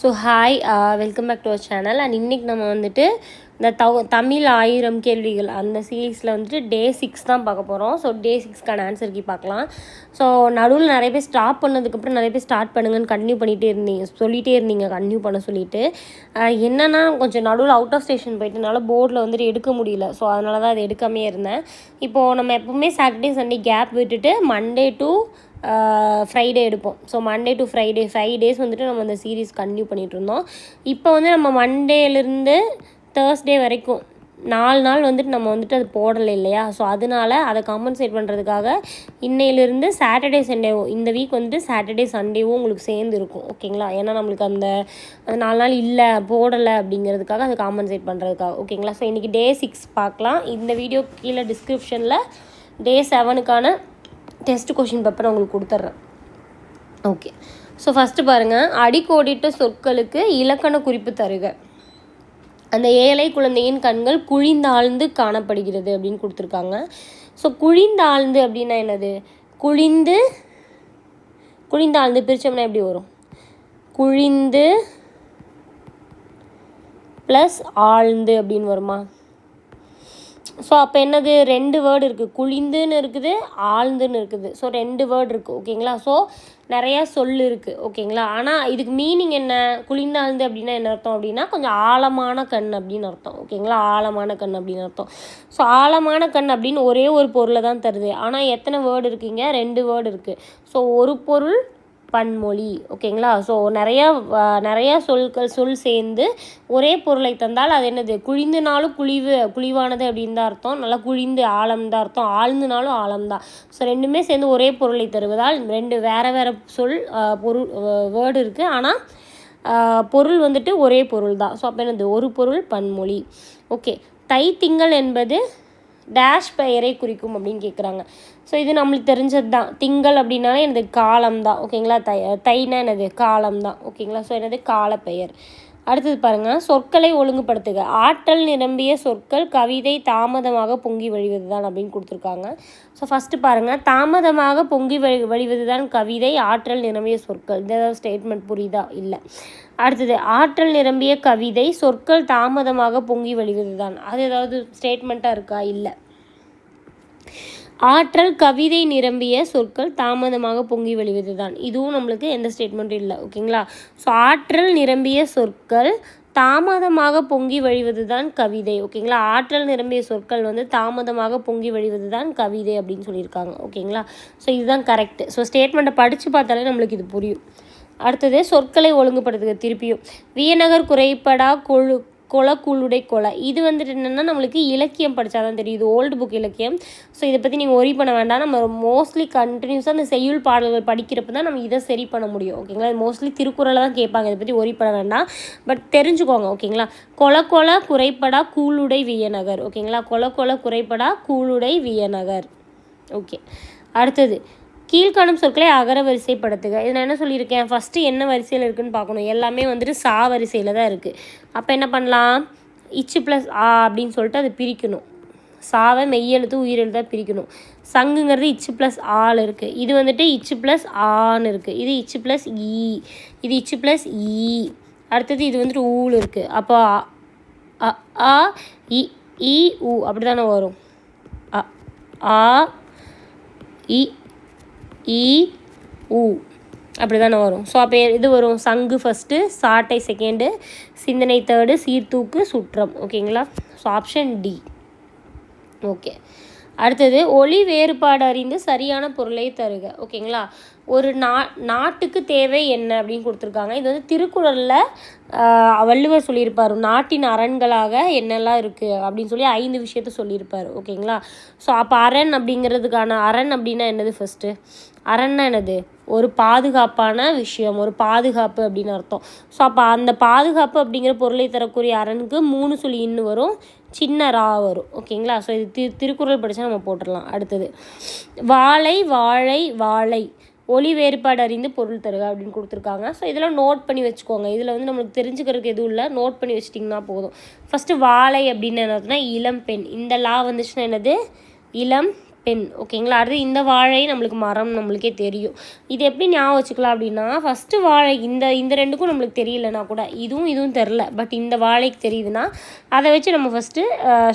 So hi welcome back to our channel and இன்றைக்கி நம்ம வந்துட்டு இந்த தவ தமிழ் ஆயிரம் கேள்விகள். அந்த சீரீஸில் வந்துட்டு டே சிக்ஸ் தான் பார்க்க போகிறோம் ஸோ டே சிக்ஸ்க்கான ஆன்சர் கீ பார்க்கலாம். ஸோ நடுவில் நிறைய பேர் ஸ்டாப் பண்ணதுக்கப்புறம் நிறைய பேர் ஸ்டார்ட் பண்ணுங்கன்னு கண்டினியூ பண்ணிகிட்டே இருந்தீங்க சொல்லிகிட்டே இருந்தீங்க. கண்டினியூ பண்ண சொல்லிட்டு. என்னென்னா என்னன்னா கொஞ்சம் நடுவில் அவுட் ஆஃப் ஸ்டேஷன் போயிட்டனால போர்டில் வந்துட்டு எடுக்க முடியல. ஸோ அதனால தான் அது எடுக்காமே இருந்தேன். இப்போது நம்ம எப்பவுமே சாட்டர்டே சண்டே கேப் விட்டுட்டு மண்டே டு ஃப்ரைடே எடுப்போம். So Monday to Friday five days வந்துட்டு நம்ம அந்த சீரீஸ் கண்டினியூ பண்ணிகிட்டு இருந்தோம். இப்போ வந்து நம்ம மண்டேலேருந்து தேர்ஸ்டே வரைக்கும் நாலு நாள் வந்துட்டு நம்ம வந்துட்டு அது போடலை இல்லையா? ஸோ அதனால அதை காம்பன்சேட் பண்ணுறதுக்காக இன்னையிலேருந்து சாட்டர்டே சண்டேவும் இந்த வீக் வந்துட்டு சாட்டர்டே சண்டேவும் உங்களுக்கு சேர்ந்து இருக்கும். ஓகேங்களா ஏன்னா நம்மளுக்கு அந்த அந்த நாலு நாள் இல்லை போடலை அப்படிங்கிறதுக்காக அதை காம்பன்சேட் பண்ணுறதுக்காக ஓகேங்களா ஸோ இன்றைக்கி டே சிக்ஸ் பார்க்கலாம். இந்த வீடியோ கீழே டிஸ்கிரிப்ஷனில் டே செவனுக்கான டெஸ்ட் கொஷின் பேப்பர் உங்களுக்கு கொடுத்துட்றேன். ஓகே. ஸோ ஃபஸ்ட்டு பாருங்கள் அடிக்கோடிட்ட சொற்களுக்கு இலக்கண குறிப்பு தருக. அந்த ஏழை குழந்தையின் கண்கள் குழிந்தாழ்ந்து காணப்படுகிறது அப்படின்னு கொடுத்துருக்காங்க. ஸோ குழிந்தாழ்ந்து அப்படின்னா என்னது? குழிந்து குழிந்தாழ்ந்து பிரித்தோம்னா எப்படி வரும்? குழிந்து ப்ளஸ் ஆழ்ந்து அப்படின்னு வருமா? ஸோ அப்போ என்னது? ரெண்டு வேர்டு இருக்குது குளிந்துன்னு இருக்குது ஆழ்ந்துன்னு இருக்குது. ஸோ ரெண்டு வேர்டு இருக்குது ஓகேங்களா ஸோ நிறையா சொல் இருக்குது ஓகேங்களா ஆனால் இதுக்கு மீனிங் என்ன? குளிர்ந்தாழ்ந்து அப்படின்னா என்ன அர்த்தம் அப்படின்னா கொஞ்சம் ஆழமான கண் அப்படின்னு அர்த்தம். ஓகேங்களா ஆழமான கண் அப்படின்னு அர்த்தம். ஸோ ஆழமான கண் அப்படின்னு ஒரே ஒரு பொருளை தான் தருது. ஆனால் எத்தனை வேர்டு இருக்குங்க? ரெண்டு வேர்டு இருக்குது ஸோ ஒரு பொருள் பன்மொழி ஓகேங்களா? ஸோ நிறையா நிறையா சொற்கள் சொல் சேர்ந்து ஒரே பொருளை தந்தால் அது என்னது? குழிந்துனாலும் குழிவு குழிவானது அப்படின்னு தான் அர்த்தம். நல்லா குழிந்து ஆழம் தான் அர்த்தம். ஆழ்ந்துனாலும் ஆழம் தான். ஸோ ரெண்டுமே சேர்ந்து ஒரே பொருளை தருவதால் ரெண்டு வேறு வேறு சொல் பொருள் வேர்டு இருக்குது ஆனால் பொருள் வந்துட்டு ஒரே பொருள் தான். ஸோ அப்போ என்னது? ஒரு பொருள் பன்மொழி. ஓகே தை திங்கள் என்பது டேஷ் பெயரை குறிக்கும் அப்படின்னு கேட்குறாங்க ஸோ இது நம்மளுக்கு தெரிஞ்சது தான் திங்கள் அப்படின்னாலே எனது காலம் தான் ஓகேங்களா? தை தைனா என்னது காலம் தான் ஓகேங்களா? ஸோ எனது காலப்பெயர். அடுத்தது பாருங்கள் சொற்களை ஒழுங்குபடுத்துக. ஆற்றல் நிரம்பிய சொற்கள் கவிதை தாமதமாக பொங்கி வழிவது தான் அப்படின்னு கொடுத்துருக்காங்க. ஸோ ஃபஸ்ட்டு பாருங்கள் தாமதமாக பொங்கி வழி வழிவது தான் கவிதை ஆற்றல் நிரம்பிய சொற்கள். இந்த ஏதாவது ஸ்டேட்மெண்ட் புரியுதா? இல்லை. அடுத்தது. ஆற்றல் நிரம்பிய கவிதை சொற்கள் தாமதமாக பொங்கி வழிவது தான் அது ஏதாவது ஸ்டேட்மெண்ட்டாக இருக்கா? இல்லை. ஆற்றல் கவிதை நிரம்பிய சொற்கள் தாமதமாக பொங்கி வழிவது தான் இதுவும் நம்மளுக்கு எந்த ஸ்டேட்மெண்ட்டும் இல்லை ஓகேங்களா ஸோ ஆற்றல் நிரம்பிய சொற்கள் தாமதமாக பொங்கி வழிவது தான் கவிதை ஓகேங்களா ஆற்றல் நிரம்பிய சொற்கள் வந்து தாமதமாக பொங்கி வழிவது தான் கவிதை அப்படின்னு சொல்லியிருக்காங்க ஓகேங்களா ஸோ இதுதான் கரெக்ட் ஸோ ஸ்டேட்மெண்ட்டை படித்து பார்த்தாலே நம்மளுக்கு இது புரியும். அடுத்தது சொற்களை ஒழுங்குபடுத்துக திருப்பியும். வியநகர் குறைபடா கொழு கொலை கூழுடை கொலை. இது வந்துட்டு என்னென்னா நம்மளுக்கு இலக்கியம் படித்தா தான் தெரியும். இது ஓல்டு புக் இலக்கியம். ஸோ இதை பற்றி நீங்கள் ஒரி பண்ண வேண்டாம். நம்ம மோஸ்ட்லி கண்டினியூஸாக அந்த செய்யுள் பாடல்கள் படிக்கிறப்ப தான் நம்ம இதை சரி பண்ண முடியும். ஓகேங்களா மோஸ்ட்லி திருக்குறளை தான் கேட்பாங்க. இதை பற்றி ஒரி பண்ண வேண்டாம். பட் தெரிஞ்சுக்கோங்க. ஓகேங்களா கொல கொல குறைபடா கூழுடை வியநகர் ஓகேங்களா கொல கொல குறைபடா கூழுடை வியநகர் ஓகே அடுத்தது கீழ்காணும் சொற்களை அகர வரிசைப்படுத்துக. இது நான் என்ன சொல்லியிருக்கேன்? ஃபஸ்ட்டு என்ன வரிசையில் இருக்குதுன்னு பார்க்கணும். எல்லாமே வந்துட்டு சா வரிசையில் தான் இருக்குது அப்போ என்ன பண்ணலாம்? இச்சு ப்ளஸ் ஆ அப்படின்னு சொல்லிட்டு அதை பிரிக்கணும். சாவை மெய்யெழுத்து உயிரெழுத்தாக பிரிக்கணும். சங்குங்கிறது இச்சு ப்ளஸ் ஆள் இருக்குது இது வந்துட்டு இச்சு ப்ளஸ் ஆன்னு இருக்குது இது இச்சு ப்ளஸ் ஈ e. இது இச்சு ப்ளஸ் ஈ e. அடுத்தது இது வந்துட்டு ஊல் இருக்குது அப்போ அ- அ இ இ அப்படி தானே வரும்? அ ஆ இ இ உ. அப்படி தானே வரும். ஸோ அப்போ இது வரும். சங்கு ஃபஸ்ட்டு சாட்டை செகண்டு சிந்தனை தேர்டு சீர்தூக்கு சுற்றம். ஓகேங்களா ஸோ ஆப்ஷன் டி ஓகே அடுத்தது ஒளி வேறுபாடு அறிந்து சரியான பொருளை தருக. ஓகேங்களா? ஒரு நா நாட்டுக்கு தேவை என்ன அப்படின்னு கொடுத்துருக்காங்க. இது வந்து திருக்குறளில் வள்ளுவர் சொல்லியிருப்பார். நாட்டின் அரண்களாக என்னெல்லாம் இருக்குது அப்படின்னு சொல்லி ஐந்து விஷயத்த சொல்லியிருப்பார். ஓகேங்களா? ஸோ அப்போ அரண் அப்படிங்கிறதுக்கான அரண் அப்படின்னா என்னது ஃபஸ்ட்டு அரண்னா என்னது? ஒரு பாதுகாப்பான விஷயம் ஒரு பாதுகாப்பு அப்படின்னு அர்த்தம். ஸோ அப்போ அந்த பாதுகாப்பு அப்படிங்கிற பொருளை தரக்கூடிய அரணுக்கு மூணு சொல்லி இன்னு வரும். சின்ன ரா வரும். ஓகேங்களா? ஸோ இது திரு திருக்குறள் படித்தா நம்ம போட்டுடலாம். அடுத்தது வாழை வாழை வாழை. ஒளி வேறுபாடு அறிந்து பொருள் தருக அப்படின்னு கொடுத்துருக்காங்க. ஸோ இதெல்லாம் நோட் பண்ணி வச்சுக்கோங்க. இதில் வந்து நம்மளுக்கு தெரிஞ்சுக்கிறதுக்கு எதுவும் இல்லை. நோட் பண்ணி வச்சிட்டிங்கன்னா போதும். ஃபஸ்ட்டு வாழை அப்படின்னு என்னதுன்னா இளம் பெண். இந்த லா வந்துச்சுன்னா என்னது? இளம் பெண் ஓகேங்களா? அடுத்து இந்த வாழை நம்மளுக்கு மரம் நம்மளுக்கே தெரியும். இது எப்படி ஞாபகம் வச்சுக்கலாம் அப்படின்னா ஃபஸ்ட்டு வாழை இந்த இந்த ரெண்டுக்கும் நம்மளுக்கு தெரியலனா கூட இதுவும் இதுவும் தெரில பட் இந்த வாழைக்கு தெரியுதுன்னா அதை வச்சு நம்ம ஃபஸ்ட்டு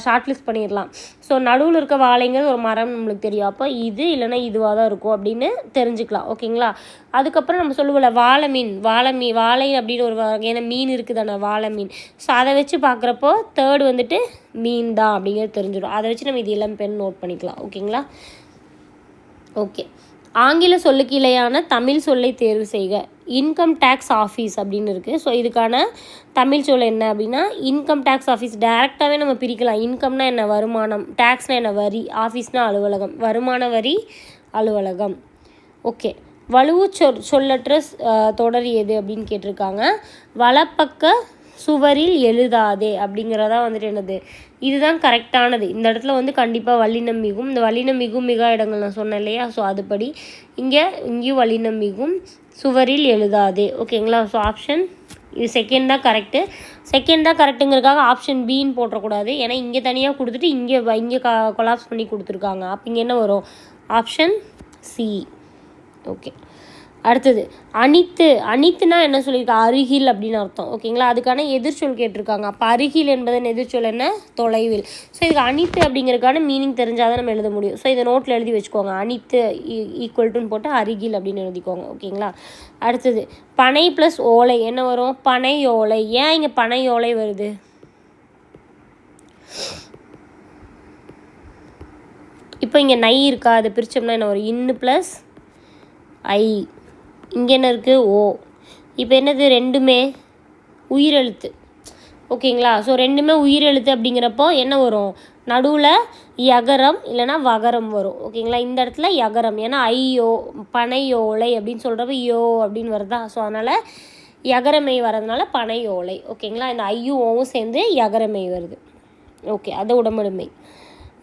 ஷார்ட் லிஸ்ட் பண்ணிடலாம். ஸோ நடுவில் இருக்க வாழைங்கிறது ஒரு மரம் நம்மளுக்கு தெரியும். அப்போ இது இல்லைன்னா இதுவாக தான் இருக்கும் அப்படின்னு தெரிஞ்சுக்கலாம் ஓகேங்களா? அதுக்கப்புறம் நம்ம சொல்லுவோம்ல வாழை மீன் வாழை மீன் வாழை அப்படின்னு ஒரு வகையான மீன் இருக்குதானே வாழை மீன். ஸோ அதை வச்சு பார்க்குறப்போ தேர்ட் வந்துட்டு மீன் தான் அப்படிங்கிறது தெரிஞ்சிடும். அதை வச்சு நம்ம இது இளம் பெண் நோட் பண்ணிக்கலாம். ஓகேங்களா? ஓகே. ஆங்கில சொல்லுக்கு இலையான தமிழ் சொல்லை தேர்வு செய்க. இன்கம் டேக்ஸ் ஆஃபீஸ் அப்படின்னு இருக்குது ஸோ இதுக்கான தமிழ் சொல் என்ன அப்படின்னா இன்கம் டேக்ஸ் ஆஃபீஸ் டேரெக்டாகவே நம்ம பிரிக்கலாம். இன்கம்னா என்ன? வருமானம். டேக்ஸ்னால் என்ன? வரி. ஆஃபீஸ்னால் அலுவலகம். வருமான வரி அலுவலகம். ஓகே. வலுவு சொல் சொல்லற்ற தொடர் எது அப்படின்னு கேட்டிருக்காங்க. வலப்பக்க சுவரில் எழுதாதே அப்படிங்கிறதா வந்துட்டு என்னது? இதுதான் கரெக்டானது. இந்த இடத்துல வந்து கண்டிப்பாக வல்லினம் மிகும் இந்த வல்லினம் மிகும் மிக இடங்கள் நான் சொன்னேன் இல்லையா? ஸோ அதுபடி இங்கே இங்கேயும் வல்லினம் மிகும் சுவரில் எழுதாதே. ஓகேங்களா ஸோ ஆப்ஷன் இது செகண்ட் தான் கரெக்டு செகண்ட் தான் கரெக்டுங்கிறதுக்காக ஆப்ஷன் பின்னு போட்டக்கூடாது ஏன்னா இங்கே தனியாக கொடுத்துட்டு இங்கே இங்கே கொலாப்ஸ் பண்ணி கொடுத்துருக்காங்க. அப்போ இங்கே என்ன வரும்? ஆப்ஷன் சி ஓகே அடுத்தது அனித்து அனித்துனா என்ன சொல்லியிருக்கா? அருகில் அப்படின்னு அர்த்தம். ஓகேங்களா? அதுக்கான எதிர்ச்சொல் கேட்டிருக்காங்க. அப்போ அருகில் என்பதன் எதிர்ச்சொல் என்ன? தொலைவில். ஸோ இதுக்கு அனித்து அப்படிங்கிறதுக்கான மீனிங் தெரிஞ்சால் தான் நம்ம எழுத முடியும். ஸோ இதை நோட்டில் எழுதி வச்சுக்கோங்க. அனித்து ஈக்குவல் e- டுன்னு போட்டு அருகில் அப்படின்னு எழுதிக்கோங்க. ஓகேங்களா? அடுத்தது பனை ப்ளஸ் ஓலை. என்ன வரும்? பனை ஓலை. ஏன் இங்கே பனை ஓலை வருது? இப்போ இங்கே நை இருக்கா? அதை பிரித்தோம்னா என்ன வரும்? இன்னு ப்ளஸ் ஐ. இங்கே என்ன இருக்குது ஓ. இப்போ என்னது? ரெண்டுமே உயிரெழுத்து. ஓகேங்களா? ஸோ ரெண்டுமே உயிரெழுத்து அப்படிங்கிறப்போ என்ன வரும்? நடுவில் யகரம் இல்லைன்னா வகரம் வரும். ஓகேங்களா? இந்த இடத்துல யகரம். ஏன்னா ஐயோ பனையோலை அப்படின்னு சொல்கிறப்ப யோ அப்படின்னு வருதா? ஸோ அதனால் யகரமை வரதுனால பனையோலை. ஓகேங்களா? இந்த ஐயும் சேர்ந்து யகரமை வருது. ஓகே அது உடம்புடுமை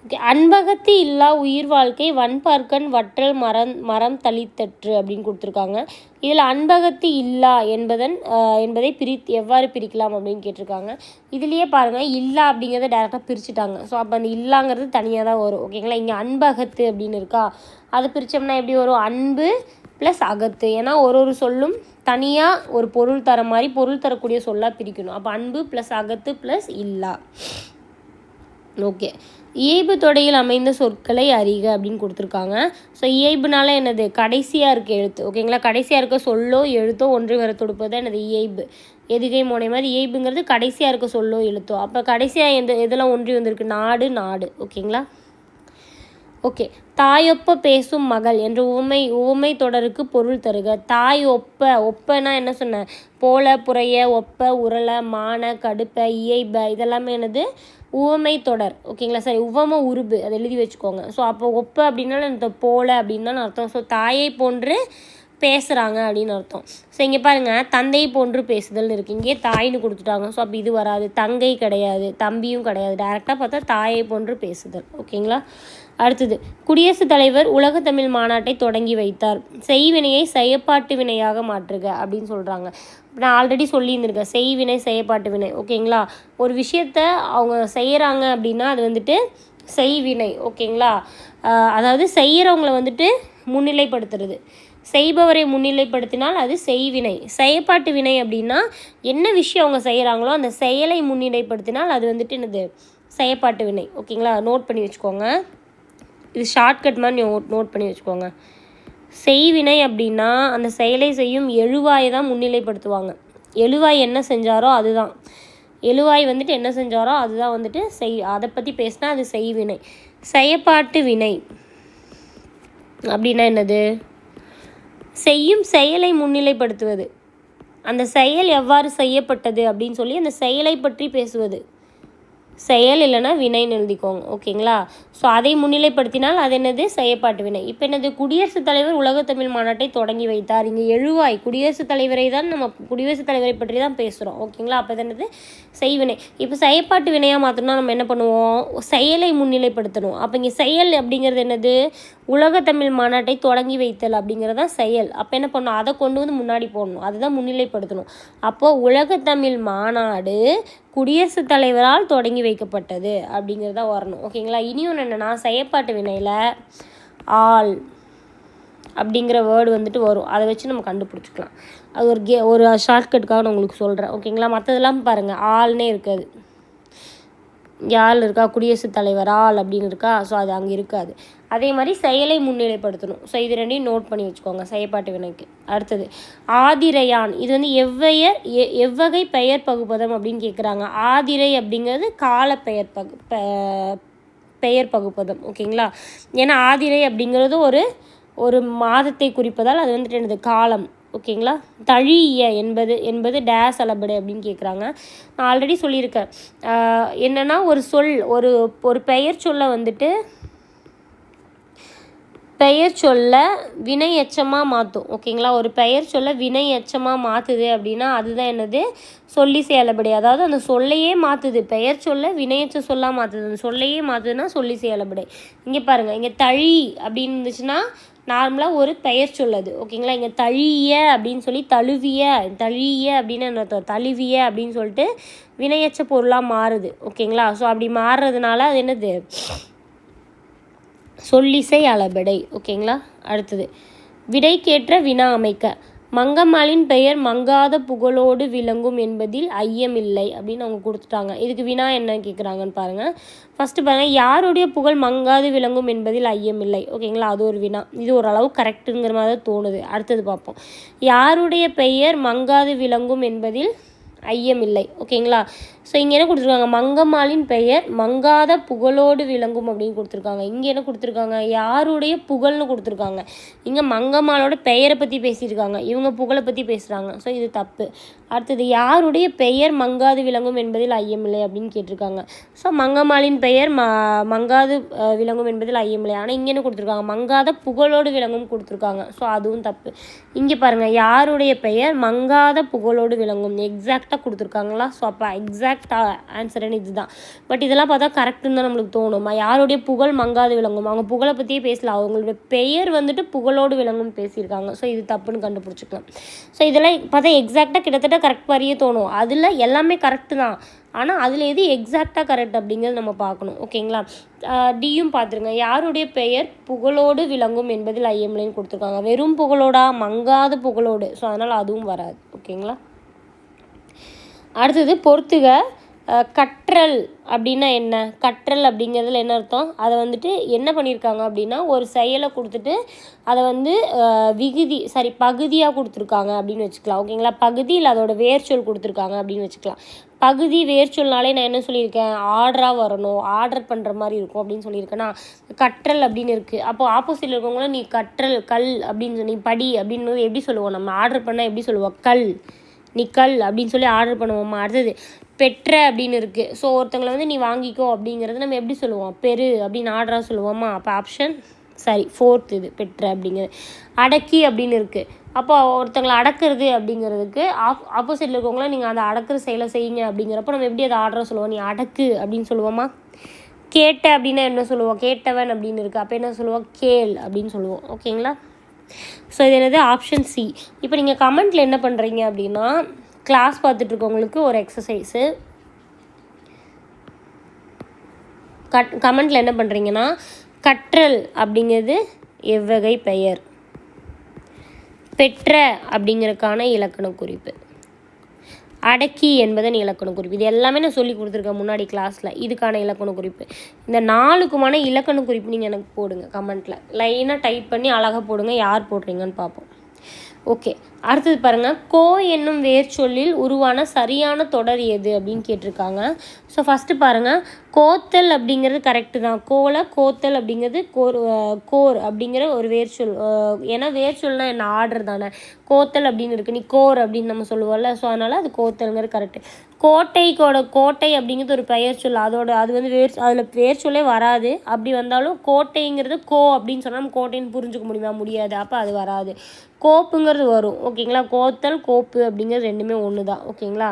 ஓகே அன்பகத்து இல்லா உயிர் வாழ்க்கை வன்பார்க்கன் வற்றல் மரம் மரம் தளித்தற்று அப்படின்னு கொடுத்துருக்காங்க. இதில் அன்பகத்து இல்லா என்பதன் என்பதை பிரி எவ்வாறு பிரிக்கலாம் அப்படின்னு கேட்டிருக்காங்க. இதுலேயே பாருங்கள் இல்லா அப்படிங்கிறத டேரெக்டாக பிரிச்சுட்டாங்க. ஸோ அப்போ அந்த இல்லாங்கிறது தனியாக தான் வரும் ஓகேங்களா இங்கே அன்பகத்து அப்படின்னு இருக்கா? அது பிரித்தோம்னா எப்படி வரும்? அன்பு ப்ளஸ் அகத்து. ஏன்னா ஒரு ஒரு சொல்லும் தனியாக ஒரு பொருள் தர மாதிரி பொருள் தரக்கூடிய சொல்லாக பிரிக்கணும். அப்போ அன்பு ப்ளஸ் அகத்து ப்ளஸ் இல்லா. ஓகே இயைபு தொடையில் அமைந்த சொற்களை அறிக அப்படின்னு கொடுத்துருக்காங்க. ஸோ இயைபுனால என்னது? கடைசியாக இருக்க எழுத்து. ஓகேங்களா கடைசியாக இருக்க சொல்லோ எழுத்தோ ஒன்று வர தொடுப்பது எனது இயைபு. எதுகை மோனை மாதிரி இயைபுங்கிறது கடைசியாக இருக்க சொல்லோ எழுத்தோ. அப்போ கடைசியாக எந்த இதெல்லாம் ஒன்றி வந்திருக்கு? நாடு நாடு. ஓகேங்களா ஓகே தாயொப்ப பேசும் மகள் என்ற உவமை உவமை தொடருக்கு பொருள் தருக. தாய் ஒப்ப ஒப்பனா என்ன சொன்னேன் போல புறைய ஒப்ப உரள மான கடுப்ப இயைப இதெல்லாமே என்னது? உவமை தொடர். ஓகேங்களா? சரி உவம உருபு. அதை எழுதி வச்சுக்கோங்க. ஸோ அப்போ ஒப்ப அப்படின்னாலும் இந்த போல அப்படின்னு தான் அர்த்தம். ஸோ தாயை போன்று பேசுகிறாங்க அப்படின்னு அர்த்தம். ஸோ இங்கே பாருங்கள் தந்தை போன்று பேசுதல்னு இருக்குது இங்கே தாயின்னு கொடுத்துட்டாங்க. ஸோ அப்போ இது வராது. தங்கை கிடையாது. தம்பியும் கிடையாது. டேரெக்டாக பார்த்தா தாயை போன்று பேசுதல். ஓகேங்களா? அடுத்தது குடியரசுத் தலைவர் உலக தமிழ் மாநாட்டை தொடங்கி வைத்தார். செய்வினையை செயப்பாட்டு வினையாக மாற்றுக அப்படின்னு சொல்கிறாங்க நான் ஆல்ரெடி சொல்லியிருந்திருக்கேன். செய்வினை செயப்பாட்டு வினை ஓகேங்களா ஒரு விஷயத்த அவங்க செய்கிறாங்க அப்படின்னா அது வந்துட்டு செய்வினை ஓகேங்களா அதாவது செய்கிறவங்கள வந்துட்டு முன்னிலைப்படுத்துறது. செய்பவரை முன்னிலைப்படுத்தினால் அது செய்வினை. செயப்பாட்டு வினை அப்படின்னா என்ன விஷயம் அவங்க செய்கிறாங்களோ அந்த செயலை முன்னிலைப்படுத்தினால் அது வந்துட்டு என்னது? செயப்பாட்டு வினை ஓகேங்களா நோட் பண்ணி வச்சுக்கோங்க. இது ஷார்ட்கட் மாதிரி நோட் நோட் பண்ணி வச்சுக்கோங்க. செய்வினை அப்படின்னா அந்த செயலை செய்யும் எழுவாயை தான் முன்னிலைப்படுத்துவாங்க. எழுவாய் என்ன செஞ்சாரோ அதுதான். எழுவாய் வந்துட்டு என்ன செஞ்சாரோ அதுதான் வந்துட்டு செய் அதை பற்றி பேசினா அது செய்வினை. செயப்பாட்டு வினை அப்படின்னா என்னது? செய்யும் செயலை முன்னிலைப்படுத்துவது. அந்த செயல் எவ்வாறு செய்யப்பட்டது அப்படின்னு சொல்லி அந்த செயலை பற்றி பேசுவது. செயல் இல்லைன்னா வினைன்னு எழுதிக்கோங்க ஓகேங்களா? ஸோ அதை முன்னிலைப்படுத்தினால் அது என்னது? செயற்பாட்டு வினை. இப்போ என்னது? குடியரசுத் தலைவர் உலகத்தமிழ் மாநாட்டை தொடங்கி வைத்தார். இங்கே எழுவாய் குடியரசுத் தலைவரை தான் நம்ம குடியரசுத் தலைவரை பற்றி தான் பேசுகிறோம் ஓகேங்களா? அப்போ இது என்னது? செய்வினை. இப்போ செயற்பாட்டு வினையாக மாற்றணும்னா நம்ம என்ன பண்ணுவோம்? செயலை முன்னிலைப்படுத்தணும். அப்போ இங்கே செயல் அப்படிங்கிறது என்னது? உலகத்தமிழ் மாநாட்டை தொடங்கி வைத்தல் அப்படிங்கிறது தான் செயல். அப்போ என்ன பண்ணணும்? அதை கொண்டு வந்து முன்னாடி போடணும். அதுதான் முன்னிலைப்படுத்தணும். அப்போது உலகத்தமிழ் மாநாடு குடியரசுத் தலைவரால் தொடங்கி வைக்கப்பட்டது அப்படிங்கிறது தான் வரணும். ஓகேங்களா? இனி ஒன்று என்னென்னா செயற்பாட்டு வினையில் ஆல் அப்படிங்கிற வேர்டு வந்துட்டு வரும். அதை வச்சு நம்ம கண்டுபிடிச்சிக்கலாம். அது ஒரு கே ஒரு ஷார்ட்கட்டுக்காக நான் உங்களுக்கு சொல்கிறேன் ஓகேங்களா? மற்றதெல்லாம் பாருங்கள் ஆள்னே இருக்காது. யாழ் இருக்கா? குடியரசுத் தலைவர் ஆள் அப்படின்னு இருக்கா? ஸோ அது அங்கே இருக்காது. அதே மாதிரி செயலை முன்னிலைப்படுத்தணும். ஸோ இது ரெண்டையும் நோட் பண்ணி வச்சுக்கோங்க செயப்பாட்டு வினைக்கு. அடுத்தது ஆதிரையான். இது வந்து எவ்வைய எ- எவ்வகை பெயர் பகுப்பதம் அப்படின்னு கேட்குறாங்க ஆதிரை அப்படிங்கிறது கால பெயர் பகு பெ- பெயர் பகுப்பதம் ஓகேங்களா? ஏன்னா ஆதிரை அப்படிங்கிறது ஒரு ஒரு மாதத்தை குறிப்பதால் அது வந்துட்டு என்னது? காலம் ஓகேங்களா? தழிய என்பது என்பது டேஸ் அளபடை அப்படின்னு கேட்குறாங்க நான் ஆல்ரெடி சொல்லியிருக்கேன். என்னென்னா ஒரு சொல் ஒரு ஒரு பெயர் சொல்ல வந்துட்டு பெயர் சொல்ல வினை எச்சமாக மாற்றும் ஓகேங்களா? ஒரு பெயர் சொல்ல வினை எச்சமாக மாற்றுது அப்படின்னா அதுதான் என்னது? சொல்லி செயலபடி அதாவது அந்த சொல்லையே மாற்றுது பெயர் சொல்ல வினையச்ச சொல்லாக மாற்றுது அந்த சொல்லையே மாற்றுதுன்னா சொல்லி செயலபடி இங்கே பாருங்கள் இங்கே தழி அப்படின்னு இருந்துச்சுன்னா நார்மலாக ஒரு பெயர் சொல்லது. ஓகேங்களா? இங்கே தழிய அப்படின்னு சொல்லி தழுவிய தழிய அப்படின்னு என்ன தழுவிய அப்படின்னு சொல்லிட்டு வினையச்ச பொருளாக மாறுது. ஓகேங்களா? ஸோ அப்படி மாறுறதுனால அது என்னது? சொல்லிசை அளபெடை ஓகேங்களா? அடுத்தது. விடைக்கேற்ற வினா அமைக்க. மங்கம்மாளின் பெயர் மங்காத புகழோடு விளங்கும் என்பதில் ஐயமில்லை அப்படின்னு அவங்க கொடுத்துட்டாங்க. இதுக்கு வினா என்ன கேட்குறாங்கன்னு பாருங்கள் ஃபஸ்ட்டு பாருங்கள் யாருடைய புகழ் மங்காது விளங்கும் என்பதில் ஐயமில்லை? ஓகேங்களா? அது ஒரு வினா. இது ஓரளவு கரெக்டுங்கிற மாதிரி தான் தோணுது. அடுத்தது பார்ப்போம். யாருடைய பெயர் மங்காது விளங்கும் என்பதில் ஐயமில்லை? ஓகேங்களா? ஸோ இங்கே என்ன கொடுத்துருக்காங்க? மங்கம்மாளின் பெயர் மங்காத புகழோடு விளங்கும் அப்படின்னு கொடுத்துருக்காங்க. இங்கே என்ன கொடுத்துருக்காங்க? யாருடைய புகழ்னு கொடுத்துருக்காங்க. இங்கே மங்கம்மாளோட பெயரை பற்றி பேசியிருக்காங்க. இவங்க புகழை பற்றி பேசுகிறாங்க ஸோ இது தப்பு. அடுத்தது யாருடைய பெயர் மங்காது விளங்கும் என்பதில் ஐயமில்லை அப்படின்னு கேட்டிருக்காங்க. ஸோ மங்கம்மாளின் பெயர் ம மங்காது விளங்கும் என்பதில் ஐயமில்லை. ஆனால் இங்கே என்ன கொடுத்துருக்காங்க? மங்காத புகழோடு விளங்கும் கொடுத்துருக்காங்க. ஸோ அதுவும் தப்பு. இங்கே பாருங்கள் யாருடைய பெயர் மங்காத புகழோடு விளங்கும்? எக்ஸாக்டாக கொடுத்துருக்காங்களா? ஸோ அப்போ எக்ஸாக்ட் ஆன்சர்னு இதுதான். பட் இதெல்லாம் பார்த்தா கரெக்டுன்னு தான் நம்மளுக்கு தோணும்? யாருடைய புகழ் மங்காது விளங்கும்? அவங்க புகழை பற்றியே பேசலாம் அவங்களுடைய பெயர் வந்துட்டு புகழோடு விளங்கும் பேசியிருக்காங்க. ஸோ இது தப்புன்னு கண்டுபிடிச்சிக்கலாம். ஸோ இதெல்லாம் பார்த்தா எக்ஸாக்டாக கிட்டத்தட்ட கரெக்ட் மாதிரியே தோணும். அதில் எல்லாமே கரெக்டு தான். ஆனால் அதில் எது எக்ஸாக்டாக கரெக்ட் அப்படிங்கிறது நம்ம பார்க்கணும். ஓகேங்களா? டியும் பார்த்துருங்க. யாருடைய பெயர் புகழோடு விளங்கும் என்பதில் ஐஎம்லைன்னு கொடுத்துருக்காங்க. வெறும் புகழோடா மங்காத புகழோடு. ஸோ அதனால் அதுவும் வராது. ஓகேங்களா? அடுத்தது பொறுத்துக கற்றல் அப்படின்னா என்ன? கற்றல் அப்படிங்கிறதுல என்ன அர்த்தம்? அதை வந்துட்டு என்ன பண்ணியிருக்காங்க அப்படின்னா ஒரு செயலை கொடுத்துட்டு அதை வந்து விகுதி சாரி பகுதியாக கொடுத்துருக்காங்க அப்படின்னு வச்சுக்கலாம். ஓகேங்களா? பகுதியில் அதோட வேர்ச்சொல் கொடுத்துருக்காங்க அப்படின்னு வச்சுக்கலாம். பகுதி வேர்ச்சொல்னாலே நான் என்ன சொல்லியிருக்கேன்? ஆர்டராக வரணும். ஆர்டர் பண்ணுற மாதிரி இருக்கும் அப்படின்னு சொல்லியிருக்கேன்னா கற்றல் அப்படின்னு இருக்குது அப்போ ஆப்போசிட்டில் இருக்கவங்களும் நீ கற்றல் கல் அப்படின்னு சொல்லி படி அப்படின்னு எப்படி சொல்லுவோம் நம்ம? ஆர்டர் பண்ணால் எப்படி சொல்லுவோம்? கல். நிக்கல் அப்படின்னு சொல்லி ஆர்டர் பண்ணுவோமா அடுத்தது பெற்ற அப்படின்னு இருக்குது ஸோ ஒருத்தங்களை வந்து நீ வாங்கிக்கோ அப்படிங்கிறது நம்ம எப்படி சொல்லுவோம்? பெரு அப்படின்னு ஆர்டராக சொல்லுவோமா? அப்போ ஆப்ஷன் சாரி ஃபோர்த் இது பெற்ற அப்படிங்கிறது. அடக்கி அப்படின்னு இருக்குது அப்போ ஒருத்தங்களை அடக்கிறது அப்படிங்கிறதுக்கு ஆப் ஆப்போசிட்டில் இருக்கவங்கள நீங்கள் அந்த அடக்கிற செயலை செய்யுங்க அப்படிங்கிறப்ப நம்ம எப்படி அதை ஆர்டராக சொல்லுவோம்? நீ அடக்கு அப்படின்னு சொல்லுவோமா? கேட்ட அப்படின்னா என்ன சொல்லுவோம்? கேட்டவன் அப்படின்னு இருக்குது அப்போ என்ன சொல்லுவோம்? கேள் அப்படின்னு சொல்லுவோம். ஓகேங்களா ஸோ இது என்னது? ஆப்ஷன் சி இப்போ நீங்கள் கமெண்ட்டில் என்ன பண்ணுறீங்க அப்படின்னா கிளாஸ் பார்த்துட்ருக்கவங்களுக்கு ஒரு எக்ஸசைஸு கட் கமெண்ட்டில் என்ன பண்ணுறீங்கன்னா கற்றல் அப்படிங்கிறது எவ்வகை பெயர். பெற்ற அப்படிங்கிறதுக்கான இலக்கண குறிப்பு. அடக்கி என்பதன் இலக்கண குறிப்பு. இது எல்லாமே நான் சொல்லி கொடுத்துருக்கேன் முன்னாடி கிளாஸில் இதுக்கான இலக்கண குறிப்பு. இந்த நாலுக்குமான இலக்கண குறிப்பு நீங்கள் எனக்கு போடுங்க கமெண்ட்டில் லைனாக டைப் பண்ணி அழகாக போடுங்க. யார் போடுறீங்கன்னு பார்ப்போம். ஓகே அடுத்தது பாருங்கள் கோ என்னும் வேர்ச்சொல்லில் உருவான சரியான தொடர் எது அப்படின்னு கேட்டிருக்காங்க. ஸோ ஃபஸ்ட்டு பாருங்கள் கோத்தல் அப்படிங்கிறது கரெக்டு தான். கோல கோத்தல் அப்படிங்கிறது கோர் கோர் அப்படிங்கிற ஒரு வேர்ச்சொல் ஏன்னா வேர்ச்சொல்னா என்ன? ஆர்டர் தானே. கோத்தல் அப்படின்னு இருக்குது நீ கோர் அப்படின்னு நம்ம சொல்லுவோம்ல. ஸோ அதனால் அது கோத்தல்ங்கிறது கரெக்டு கோட்டைக்கோட கோட்டை அப்படிங்கிறது ஒரு பெயர் சொல். அதோட அது வந்து வேர் அதில் பெயர் சொல்லே வராது. அப்படி வந்தாலும் கோட்டைங்கிறது கோ அப்படின்னு சொன்னால் நம்ம கோட்டைன்னு புரிஞ்சுக்க முடியுமா? முடியாது. அப்போ அது வராது. கோப்புங்கிறது வரும். ஓகேங்களா கோத்தல் கோப்பு அப்படிங்கிறது ரெண்டுமே ஒன்று தான் ஓகேங்களா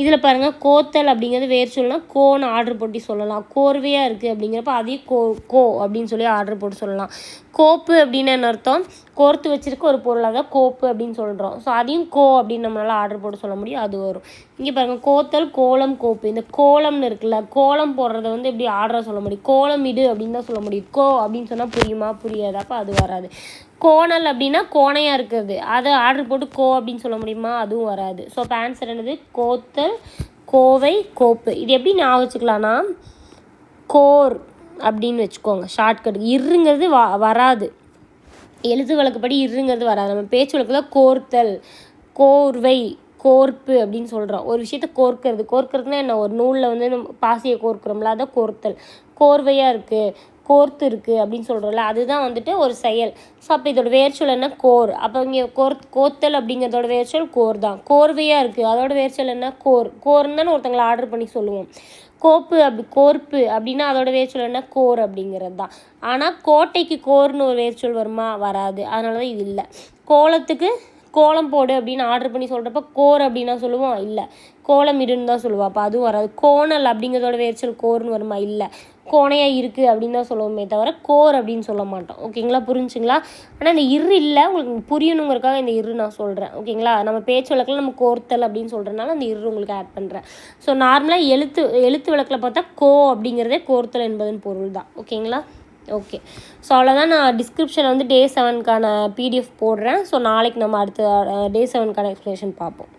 இதில் பாருங்கள் கோத்தல் அப்படிங்கிறது வேர் சொல்னால் கோன்னு ஆர்டர் போட்டு அப்படி சொல்லலாம். கோர்வையாக இருக்குது அப்படிங்கிறப்ப அதையும் கோ கோ அப்படின்னு சொல்லி ஆர்டர் போட்டு சொல்லலாம். கோப்பு அப்படின்னு என்ன அர்த்தம்? கோர்த்து வச்சிருக்க ஒரு பொருளாக தான் கோப்பு கோப்பு அப்படின்னு சொல்கிறோம் ஸோ அதையும் கோ அப்படின்னு நம்மளால் ஆர்டர் போட்டு சொல்ல முடியும். அது வரும். இங்கே பாருங்கள் கோத்தல் கோலம் கோப்பு. இந்த கோலம்னு இருக்குல்ல கோலம் போடுறத வந்து எப்படி ஆர்டராக சொல்ல முடியும்? கோலம் இடு அப்படின்னு தான் சொல்ல முடியும். கோ அப்படின்னு சொன்னால் புரியுமா? புரியாது. அப்போ அது வராது. கோணல் அப்படின்னா கோணையாக இருக்கிறது. அதை ஆர்டர் போட்டு கோ அப்படின்னு சொல்ல முடியுமா? அதுவும் வராது. ஸோ இப்போ ஆன்சர் என்னது? கோத்தல் கோவை கோப்பு. இது எப்படி ஞாபகம் வச்சுக்கலான்னா கோர் அப்படின்னு வச்சுக்கோங்க. ஷார்ட்கட் இருங்கிறது வ வராது. எழுத்து வழக்குப்படி இருங்கிறது வராது. நம்ம பேச்சு வழக்கில் கோர்த்தல் கோர்வை கோர்ப்பு அப்படின்னு சொல்கிறோம் ஒரு விஷயத்த கோர்க்கிறது. கோர்க்கறதுனா என்ன? ஒரு நூலில் வந்து நம்ம பாசியை கோர்க்குறோம்ல அதை கோர்த்தல். கோர்வையாக இருக்குது கோர்த்து இருக்குது அப்படின்னு சொல்கிறோம்ல அதுதான் வந்துட்டு ஒரு செயல். ஸோ அப்போ இதோட வேர்ச்சொல் என்ன? கோர். அப்போ இங்கே கோர் கோத்தல் அப்படிங்கிறதோட வேர்ச்சொல் கோர் தான் கோர்வையாக இருக்குது அதோட வேர்ச்சொல் என்ன? கோர். கோர்னு தானே ஒருத்தங்களை ஆர்டர் பண்ணி சொல்லுவோம். கோப்பு அப்படி கோர்ப்பு அப்படின்னா அதோட வேர்ச்சொல் என்ன? கோர் அப்படிங்கிறது தான் ஆனால் கோட்டைக்கு கோர்னு ஒரு வேர்ச்சொல் வருமா? வராது. அதனால தான் இது இல்லை. கோலத்துக்கு கோலம் போடு அப்படின்னு ஆர்டர் பண்ணி சொல்கிறப்ப கோர் அப்படின்னா சொல்லுவோம். இல்லை. கோலமிடுன்னு தான் சொல்லுவோம் அப்போ அதுவும் வராது. கோணல் அப்படிங்கிறதோட வேர்ச்சல் கோர்னு வருமா? இல்லை. கோணையாக இருக்குது அப்படின்னு தான் சொல்லுவோமே தவிர கோர் அப்படின்னு சொல்ல மாட்டோம். ஓகேங்களா புரிஞ்சுங்களா? ஆனால் இந்த இரு இல்லை. உங்களுக்கு புரியணுங்கிறக்காக இந்த இரு நான் சொல்கிறேன் ஓகேங்களா நம்ம பேச்சு வழக்கில் நம்ம கோர்த்தல் அப்படின்னு சொல்கிறனால அந்த இரு உங்களுக்கு ஆட் பண்ணுறேன் ஸோ நார்மலாக எழுத்து எழுத்து வழக்கில் பார்த்தா கோ அப்படிங்கிறதே கோர்த்தல் என்பதன் பொருள் தான். ஓகேங்களா ஓகே ஸோ அவ்வளோதான் நான் டிஸ்கிரிப்ஷனில் வந்து டே செவனுக்கான பிடிஎஃப் போடுறேன். ஸோ நாளைக்கு நம்ம அடுத்த டே செவனுக்கான எக்ஸ்ப்ளனேஷன் பார்ப்போம்.